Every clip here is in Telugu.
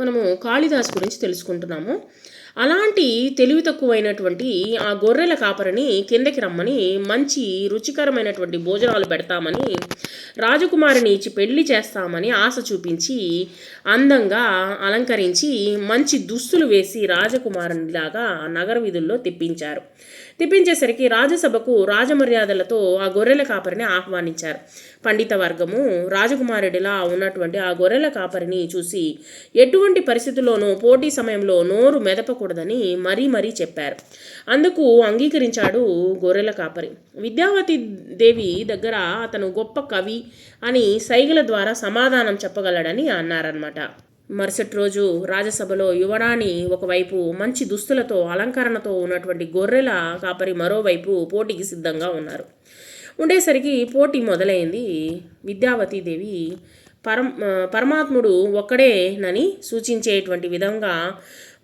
మనము కాళిదాస్ గురించి తెలుసుకుంటున్నాము. అలాంటి తెలివి తక్కువైనటువంటి ఆ గొర్రెల కాపరిని కిందకి రమ్మని మంచి రుచికరమైనటువంటి భోజనాలు పెడతామని రాజకుమారిని ఇచ్చి పెళ్ళి చేస్తామని ఆశ చూపించి అందంగా అలంకరించి మంచి దుస్తులు వేసి రాజకుమారునిలాగా నగర వీధుల్లో తిప్పించారు. తిప్పించేసరికి రాజసభకు రాజమర్యాదలతో ఆ గొర్రెల కాపరిని ఆహ్వానించారు. పండిత వర్గము రాజకుమారుడిలా ఉన్నటువంటి ఆ గొర్రెల కాపరిని చూసి ఎటువంటి పరిస్థితుల్లోనూ పోటీ సమయంలో నోరు మెదపకూడదని మరీ మరీ చెప్పారు. అందుకు అంగీకరించాడు గొర్రెల కాపరి. విద్యావతి దేవి దగ్గర అతను గొప్ప కవి అని సైగల ద్వారా సమాధానం చెప్పగలడని అన్నారనమాట మరుసటి రోజు రాజసభలో యువరాణి ఒకవైపు మంచి దుస్తులతో అలంకరణతో ఉన్నటువంటి గొర్రెల కాపరి మరోవైపు పోటీకి సిద్ధంగా ఉన్నారు. ఉండేసరికి పోటీ మొదలైంది. విద్యావతీదేవి పరం పరమాత్ముడు ఒక్కడేనని సూచించేటువంటి విధంగా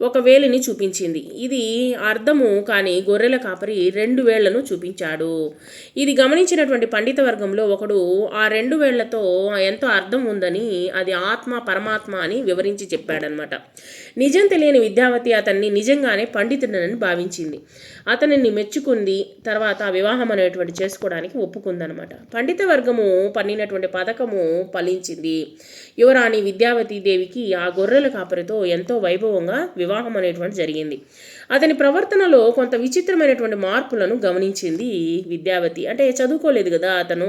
ఒక వేలిని చూపించింది. ఇది అర్థము కానీ గొర్రెల కాపరి రెండు వేళ్ళను చూపించాడు. ఇది గమనించినటువంటి పండిత వర్గంలో ఒకడు ఆ రెండు వేళ్ళతో ఎంతో అర్థం ఉందని అది ఆత్మ పరమాత్మ అని వివరించి చెప్పాడనమాట నిజం తెలియని విద్యావతి అతన్ని నిజంగానే పండితుడనని భావించింది. అతనిని మెచ్చుకుంది తర్వాత వివాహం అనేటువంటి చేసుకోవడానికి ఒప్పుకుందనమాట పండిత వర్గము పన్నినటువంటి పథకము ఫలించింది. యువరాణి విద్యావతి దేవికి ఆ గొర్రెల కాపరితో ఎంతో వైభవంగా వివాహం అనేటువంటి జరిగింది. అతని ప్రవర్తనలో కొంత విచిత్రమైనటువంటి మార్పులను గమనించింది విద్యావతి. అంటే చదువుకోలేదు కదా అతను.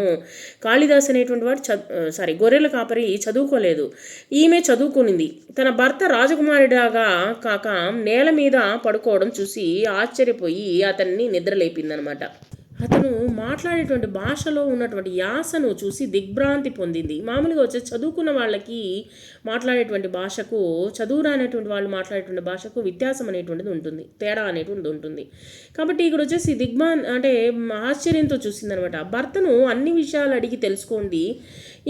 కాళిదాస్ అనేటువంటి వాడు చదు సారీ గొర్రెల కాపరి చదువుకోలేదు. ఈమె చదువుకునింది. తన భర్త రాజకుమారుడాగా కాక నేల మీద పడుకోవడం చూసి ఆశ్చర్యపోయి అతన్ని నిద్రలేపిందనమాట. అతను మాట్లాడేటువంటి భాషలో ఉన్నటువంటి యాసను చూసి దిగ్భ్రాంతి పొందింది. మామూలుగా వచ్చే చదువుకున్న వాళ్ళకి మాట్లాడేటువంటి భాషకు చదువు రానటువంటి వాళ్ళు మాట్లాడేటువంటి భాషకు వ్యత్యాసం అనేటువంటిది ఉంటుంది తేడా అనేటువంటిది ఉంటుంది. కాబట్టి ఇక్కడ వచ్చేసి దిగ్భా అంటే ఆశ్చర్యంతో చూసిందనమాట. భర్తను అన్ని విషయాలు అడిగి తెలుసుకోండి.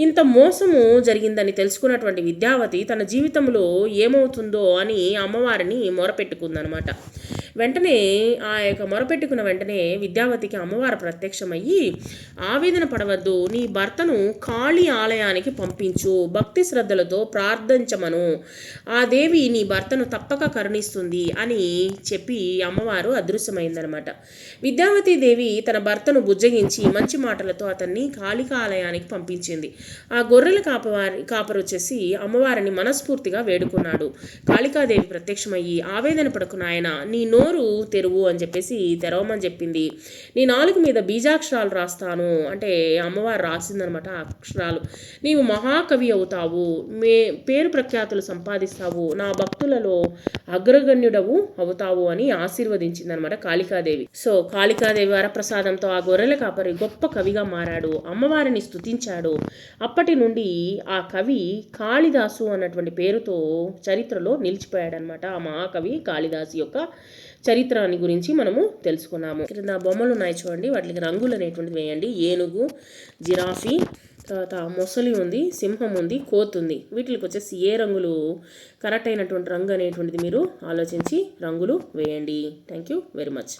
ఇంత మోసము జరిగిందని తెలుసుకున్నటువంటి విద్యావతి తన జీవితంలో ఏమవుతుందో అని అమ్మవారిని మొరపెట్టుకుందనమాట. వెంటనే ఆ యొక్క మొరపెట్టుకున్న వెంటనే విద్యావతికి అమ్మవారు ప్రత్యక్షమయ్యి ఆవేదన పడవద్దు నీ భర్తను కాళీ ఆలయానికి పంపించు భక్తి శ్రద్ధలతో ప్రార్థించమను. ఆ దేవి నీ భర్తను తప్పక కరుణిస్తుంది అని చెప్పి అమ్మవారు అదృశ్యమైందనమాట విద్యావతి దేవి తన భర్తను బుజ్జగించి మంచి మాటలతో అతన్ని కాళికా ఆలయానికి పంపించింది. ఆ గొర్రెల కాపవారి కాపరు వచ్చేసి అమ్మవారిని మనస్ఫూర్తిగా వేడుకున్నాడు. కాళికాదేవి ప్రత్యక్షమయ్యి ఆవేదన పడుకున్న ఆయన నీ నోరు తెరువు అని చెప్పేసి తెరవమని చెప్పింది. నీ నాలుగు మీద బీజాక్షరాలు రాస్తాను అంటే అమ్మవారు రాసిందనమాట ఆ అక్షరాలు. నీవు మహాకవి అవుతావు మే పేరు ప్రఖ్యాతులు సంపాదిస్తావు నా భక్తులలో అగ్రగణ్యుడవు అవుతావు అని ఆశీర్వదించిందనమాట కాళికాదేవి. సో కాళికాదేవి వరప్రసాదంతో ఆ గొర్రెల కాపరి గొప్ప కవిగా మారాడు. అమ్మవారిని స్తుతించాడు. అప్పటి నుండి ఆ కవి కాళిదాసు అన్నటువంటి పేరుతో చరిత్రలో నిలిచిపోయాడనమాట ఆ మహాకవి కాళిదాసు యొక్క చరిత్రని గురించి మనము తెలుసుకున్నాము. క్రింద బొమ్మలు ఉన్నాయి చూడండి. వాటికి రంగులు అనేటువంటివి వేయండి. ఏనుగు జిరాఫీ తర్వాత మొసలి ఉంది సింహం ఉంది కోత్ ఉంది. వీటికి వచ్చేసి ఏ రంగులు? కరెక్ట్ అయినటువంటి రంగు అనేటువంటిది మీరు ఆలోచించి రంగులు వేయండి. Thank you very much.